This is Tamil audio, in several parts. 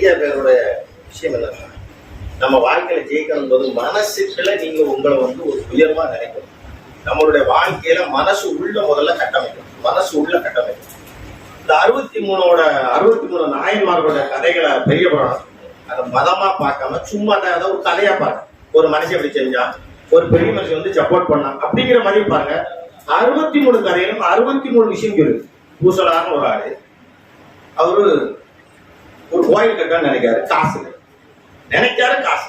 நிறைய பேருடைய விஷயம் என்ன? நம்ம வாழ்க்கையில ஜெயிக்கணும் போது மனசுக்குள்ள நீங்க உங்களை வந்து ஒரு உயர்வா நினைக்கணும். நம்மளுடைய வாழ்க்கையில மனசு உள்ள முதல்ல கட்டமைக்கணும். மனசு உள்ள கட்டமைக்கணும். இந்த அறுபத்தி மூணோட அறுபத்தி மூணு நாயன்மார்களோட கதைகளை பெரிய புராணம் அதை மதமா பார்க்காம சும்மா அதை அதை ஒரு கதையா பாருங்க. ஒரு மனுஷன் இப்படி செஞ்சான் ஒரு பெரிய மனுஷன் வந்து சப்போர்ட் பண்ணான். அப்படிங்கிற மாதிரி பாருங்க. அறுபத்தி மூணு கதையிலும் அறுபத்தி மூணு விஷயம் சொல்லுது பூசலான ஒரு ஆளு. அவரு ஒரு கோயில் கட்டணும்னு நினைக்காரு. காசு நினைக்காரு காசு.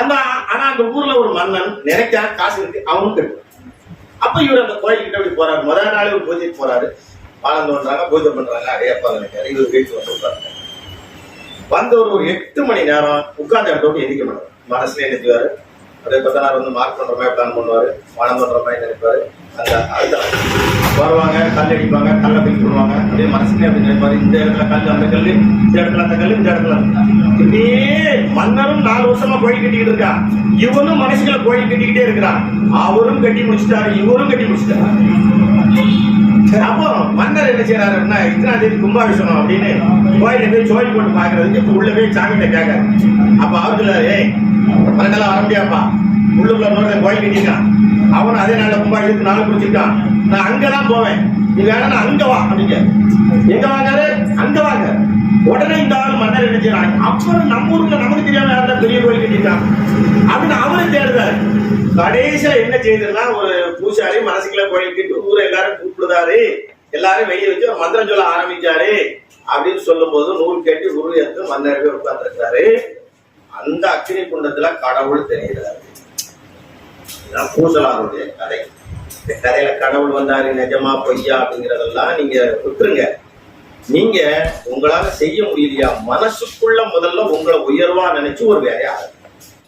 அந்த ஆனா அந்த ஊர்ல ஒரு மன்னன் நினைக்காரு காசு இருக்கு அவனும் கட்டு அப்ப இவர் அந்த கோயில் கிட்ட அப்படி போறாரு. முதல் நாள் ஒரு பூஜைக்கு போறாரு. பாலம் பண்றாங்க பூஜை பண்றாங்க. அடையப்பா நினைக்காரு இவர் வீட்டுக்கு வந்து உட்கார்ந்து வந்த ஒரு ஒரு எட்டு மணி நேரம் உட்கார்ந்த இடத்தோடு எதிர்க்க மாட்டார். மனசுல நினைச்சுவாரு அதே கொத்தனார் வந்து மார்க் பண்ற மாதிரி பிளான் பண்ணுவாரு. மனம் பண்ற மாதிரி நினைப்பாரு. அந்த அதுதான் வருவாங்க கல் அடிப்பாங்க கல்லை பிக் பண்ணுவாங்க அப்படியே மனசுல அப்படி நினைப்பாரு. இந்த இடத்துல கல் அந்த கல் இந்த இடத்துல அந்த கல் இந்த இடத்துல. இப்படியே மன்னரும் நாலு வருஷமா கோயில் கட்டிக்கிட்டு இருக்கா. இவனும் மனசுல கோயில் கட்டிக்கிட்டே இருக்கிறான் அவரும் கட்டி முடிச்சிட்டாரு இவரும் கட்டி முடிச்சிட்டாரு. சரி, அப்போ மன்னர் என்ன செய்யறாருன்னா இத்தனாம் தேதி கும்பாபிஷேகம் அப்படின்னு கோயில போய் சோழி போட்டு பாக்குறதுக்கு இப்ப உள்ள போய் சாமிகிட்ட கேட்காரு அப்ப அவருக்குள்ள ஏய் பன்னெண்டெல்லாம் வர முடியாப்பா உள்ளுக்குள்ள கோயில் கட்டியிருக்கான். அவனும் அதே நாள்ல கும்பாபிஷேகத்துக்கு நாள் குடிச்சிருக்கான். நான் அங்கதான் போவேன். நீ வேணா நான் அங்க வா அப்படிங்க எங்க வாங்காரு அங்க வாங்க. உடனே இந்த ஆள் மன்னர் என்ன செய்யறாங்க அப்புறம் நம்ம ஊர்ல நமக்கு தெரியாம யாரும் பெரிய கோயில் கட்டிட்டான் அப்படின்னு அவரே தேடுறாரு. கடைசியா என்ன செய்யுதுன்னா ஒரு பூசாரி மனசுக்குள்ள கோயில் கட்டி ஊரை எல்லாரும் கூப்பிடுதாரு. எல்லாரும் வெளியே வச்சு ஒரு மந்திரம் சொல்ல ஆரம்பிச்சாரு. அப்படின்னு சொல்லும் போது நூல் கேட்டு குரு எடுத்து மன்னரவே உட்கார்ந்துருக்காரு. அந்த அக்னி குண்டத்துல கடவுள் தெரிகிறாரு. பூசலாருடைய கதை. இந்த கதையில கடவுள் வந்தாரு நிஜமா பொய்யா அப்படிங்கறதெல்லாம் நீங்க விட்டுருங்க. நீங்க உங்களால செய்ய முடியலையா? மனசுக்குள்ள முதல்ல உங்களை உயர்வா நினைச்சு ஒரு வேலையை ஆரம்பிங்க.